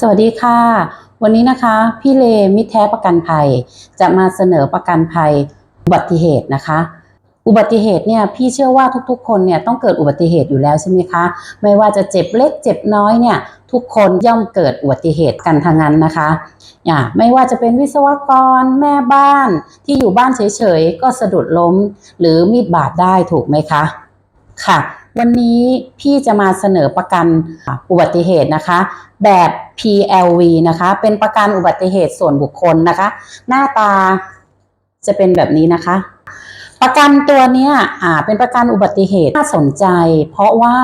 สวัสดีค่ะ วันนี้นะคะ พี่เลมิแท้ประกันภัย จะมาเสนอประกันภัยอุบัติเหตุนะคะ อุบัติเหตุเนี่ยพี่เชื่อว่าทุกๆ คนเนี่ยต้องเกิดอุบัติเหตุอยู่แล้วใช่ไหมคะ ไม่ว่าจะเจ็บเล็กเจ็บน้อยเนี่ยทุกคนย่อมเกิดอุบัติเหตุกันทางนั้นนะคะอ่าไม่ว่าจะเป็นวิศวกรแม่บ้านที่อยู่บ้านเฉยๆก็สะดุดล้ม หรือมีดบาดได้ถูกไหมคะ ค่ะ วันนี้พี่จะมาเสนอประกันอุบัติเหตุนะคะ แบบ PLV นะคะ เป็นประกันอุบัติเหตุส่วนบุคคลนะคะ หน้าตาจะเป็นแบบนี้นะคะ ประกันตัวเนี้ยอ่าเป็นประกันอุบัติเหตุน่าสนใจ เพราะว่า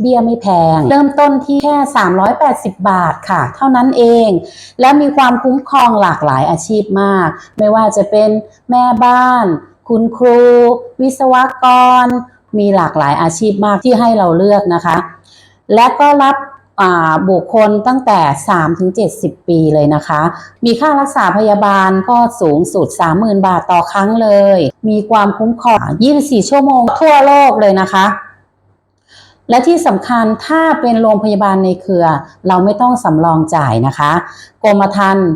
เบี้ยไม่แพง เริ่มต้นที่แค่ 380 บาทค่ะ เท่านั้นเอง และมีความคุ้มครองหลากหลายอาชีพมาก ไม่ว่าจะเป็นแม่บ้าน คุณครู วิศวกร มีหลากหลายอาชีพมากที่ให้เราเลือกนะคะ และก็รับบุคคลตั้งแต่ 3 ถึง 70 ปีเลยนะคะ มีค่ารักษาพยาบาลก็สูงสุด 30,000 บาทต่อครั้งเลย มีความคุ้มครอง 24 ชั่วโมงทั่วโลกเลยนะคะ และที่สำคัญถ้าเป็นโรงพยาบาลในเครือ เราไม่ต้องสำรองจ่ายนะคะ กรมธรรม์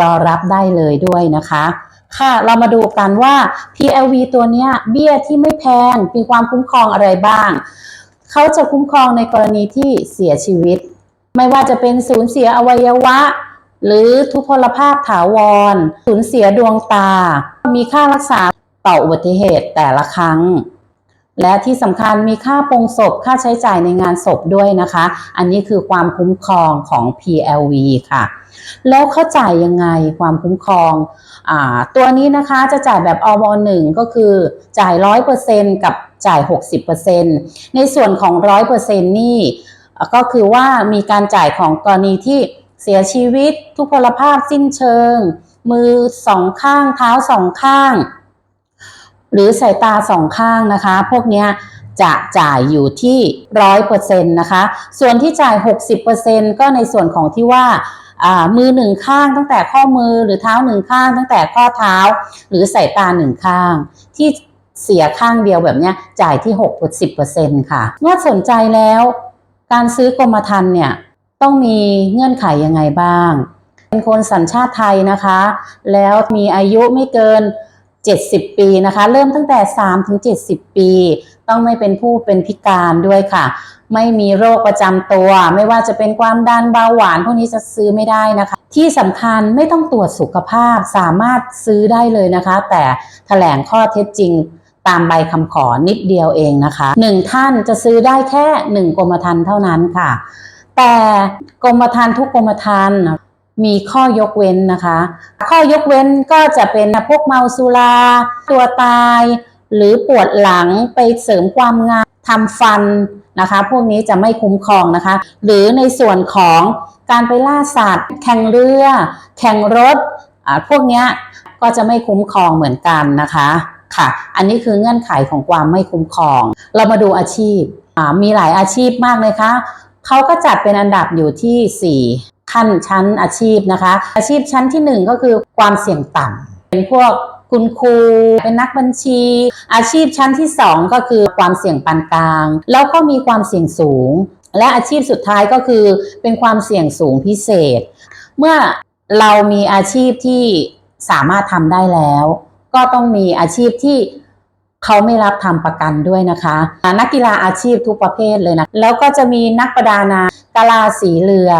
รอรับได้เลยด้วยนะคะ ค่ะ เรามาดูกันว่า PLV ตัวนี้เบี้ยที่ไม่แพงมีความคุ้มครองอะไรบ้าง เขาจะคุ้มครองในกรณีที่เสียชีวิต ไม่ว่าจะเป็นสูญเสียอวัยวะ หรือทุพพลภาพถาวร สูญเสียดวงตา มีค่ารักษาต่ออุบัติเหตุแต่ละครั้ง และที่สำคัญมีค่าปรงศพค่าใช้จ่ายในงานศพด้วยนะคะ อันนี้คือความคุ้มครองของ PLV ค่ะ แล้วเขาจ่ายยังไงความคุ้มครองอตัวนี้นะคะจะจ่ายแบบอวหนึ่งก็คือจ่าย 100%กับจ่าย 60%ในส่วนของ 100%นี่เอ่ก็คือว่ามีการจ่ายของกรณีที่เสียชีวิตทุพพลภาพสิ้นเชิง มือสองข้างเท้าสองข้าง หรือสายตาสองข้างนะคะ พวกนี้จะจ่ายอยู่ที่ร้อยเปอร์เซ็นต์นะคะ ส่วนที่จ่าย 60%ก็ในส่วนของที่ว่ามือหนึ่งข้างตั้งแต่ข้อมือหรือเท้าหนึ่งข้าง ตั้งแต่ข้อเท้า หรือสายตาหนึ่งข้าง ที่เสียข้างเดียวแบบนี้จ่ายที่6 10%ค่ะเมื่อสนใจแล้ว การซื้อกรมธรรม์เนี่ยต้องมีเงื่อนไขยังไงบ้าง เป็นคนสัญชาติไทยนะคะ แล้วมีอายุไม่เกิน 70 ปีนะคะ เริ่มตั้งแต่ 3 ถึง 70 ปี ต้องไม่เป็นผู้เป็นพิการด้วยค่ะ ไม่มีโรคประจำตัว ไม่ว่าจะเป็นความดันเบาหวาน พวกนี้จะซื้อไม่ได้นะคะ ที่สำคัญไม่ต้องตรวจสุขภาพสามารถซื้อได้เลยนะคะ แต่แถลงข้อเท็จจริงตามใบคำขอนิดเดียวเองนะคะหนึ่งท่านจะซื้อได้แค่หนึ่งกรมธรรม์เท่านั้นค่ะ แต่กรมธรรม์ทุกกรมธรรม์ มีข้อยกเว้นนะคะ ข้อยกเว้นก็จะเป็นพวกเมาสุราตัวตาย หรือปวดหลังไปเสริมความงามทำฟันนะคะ พวกนี้จะไม่คุ้มครองนะคะ หรือในส่วนของการไปล่าสัตว์ แข่งเรือ แข่งรถอ่าพวกนี้ก็จะไม่คุ้มครองเหมือนกันนะคะค่ะ อันนี้คือเงื่อนไขของความไม่คุ้มครอง เรามาดูอาชีพอ่ามีหลายอาชีพมากเลยค่ะเขาก็จัดเป็นอันดับอยู่ที่ 4 ขั้นชั้นอาชีพนะคะ อาชีพชั้นทีหนึ่1 ก็คือความเสี่ยงต่ำเป็นพวกคุณครูเป็นนักบัญชี อาชีพชั้นที่ 2 ก็คือความเสี่ยงปานกลาง แล้วก็มีความเสี่ยงสูง และอาชีพสุดท้ายก็คือเป็นความเสี่ยงสูงพิเศษ เมื่อเรามีอาชีพที่สามารถทำได้แล้ว ก็ต้องมีอาชีพที่ เขาไม่รับทำประกันด้วยนะคะ นักกีฬาอาชีพทุกประเภทเลยนะ แล้วก็จะมีนักประดาน้ำกะลาสีเรือ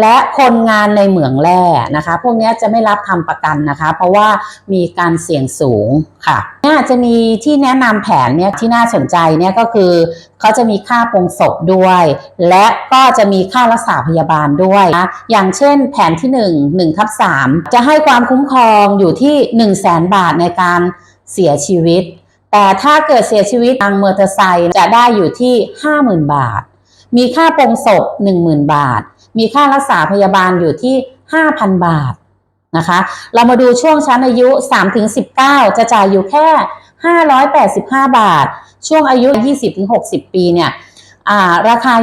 และคนงานในเหมืองแร่นะคะ พวกนี้จะไม่รับทำประกันนะคะ เพราะว่ามีการเสี่ยงสูงค่ะนี่ยจะมีที่แนะนำแผนเนี่ยที่น่าสนใจเนี่ยก็คือเขาจะมีค่าปรงศพด้วย และก็จะมีค่ารักษาพยาบาลด้วยนะอย่างเช่นแผนที่1 1ทับ3จะให้ความคุ้มครองอยู่ที่ 1 0 0 0 0แสนบาทในการเสียชีวิต แต่ถ้าเกิดเสียชีวิตทางมอเตอร์ไซค์จะได้อยู่ที่ 50,000 บาท มีค่าปรงศพ 10,000 บาท มีค่ารักษาพยาบาลอยู่ที่ 5,000 บาทนะคะ เรามาดูช่วงชั้นอายุ 3-19 จะจ่ายอยู่แค่ 585 บาท ช่วงอายุ 20-60 ปีเนี่ย อ่าราคา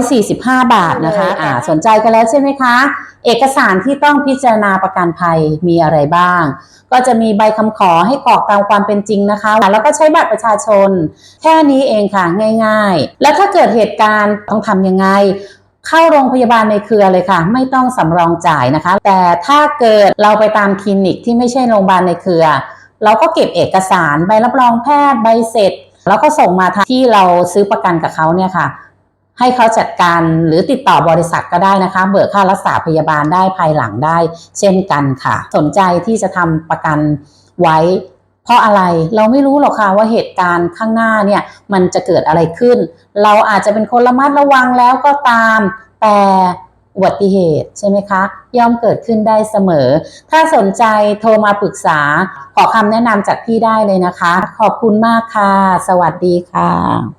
545 บาทนะคะอ่าสนใจกันแล้วใช่ไหมคะ เอกสารที่ต้องพิจารณาประกันภัยมีอะไรบ้าง ก็จะมีใบคำขอให้กรอกตามความเป็นจริงนะคะ แล้วก็ใช้บัตรประชาชน แค่นี้เองค่ะง่าย ๆ แล้วถ้าเกิดเหตุการณ์ต้องทำยังไงเข้าโรงพยาบาลในเครือเลยค่ะ ไม่ต้องสำรองจ่ายนะคะ แต่ถ้าเกิดเราไปตามคลินิกที่ไม่ใช่โรงพยาบาลในเครือ เราก็เก็บเอกสารใบรับรองแพทย์ใบเสร็จ แล้วก็ส่งมาที่เราซื้อประกันกับเขาเนี่ยค่ะ ให้เขาจัดการหรือติดต่อบริษัทก็ได้นะคะ เบิกค่ารักษาพยาบาลได้ภายหลังได้ เช่นกันค่ะ สนใจที่จะทำประกันไว้ เพราะอะไรเราไม่รู้หรอกค่ะว่าเหตุการณ์ข้างหน้าเนี่ยมันจะเกิดอะไรขึ้น เราอาจจะเป็นคนระมัดระวังแล้วก็ตาม แต่ อุบัติเหตุใช่ไหมคะ ย่อมเกิดขึ้นได้เสมอ ถ้าสนใจโทรมาปรึกษา ขอคำแนะนำจากพี่ได้เลยนะคะ ขอบคุณมากค่ะ สวัสดีค่ะ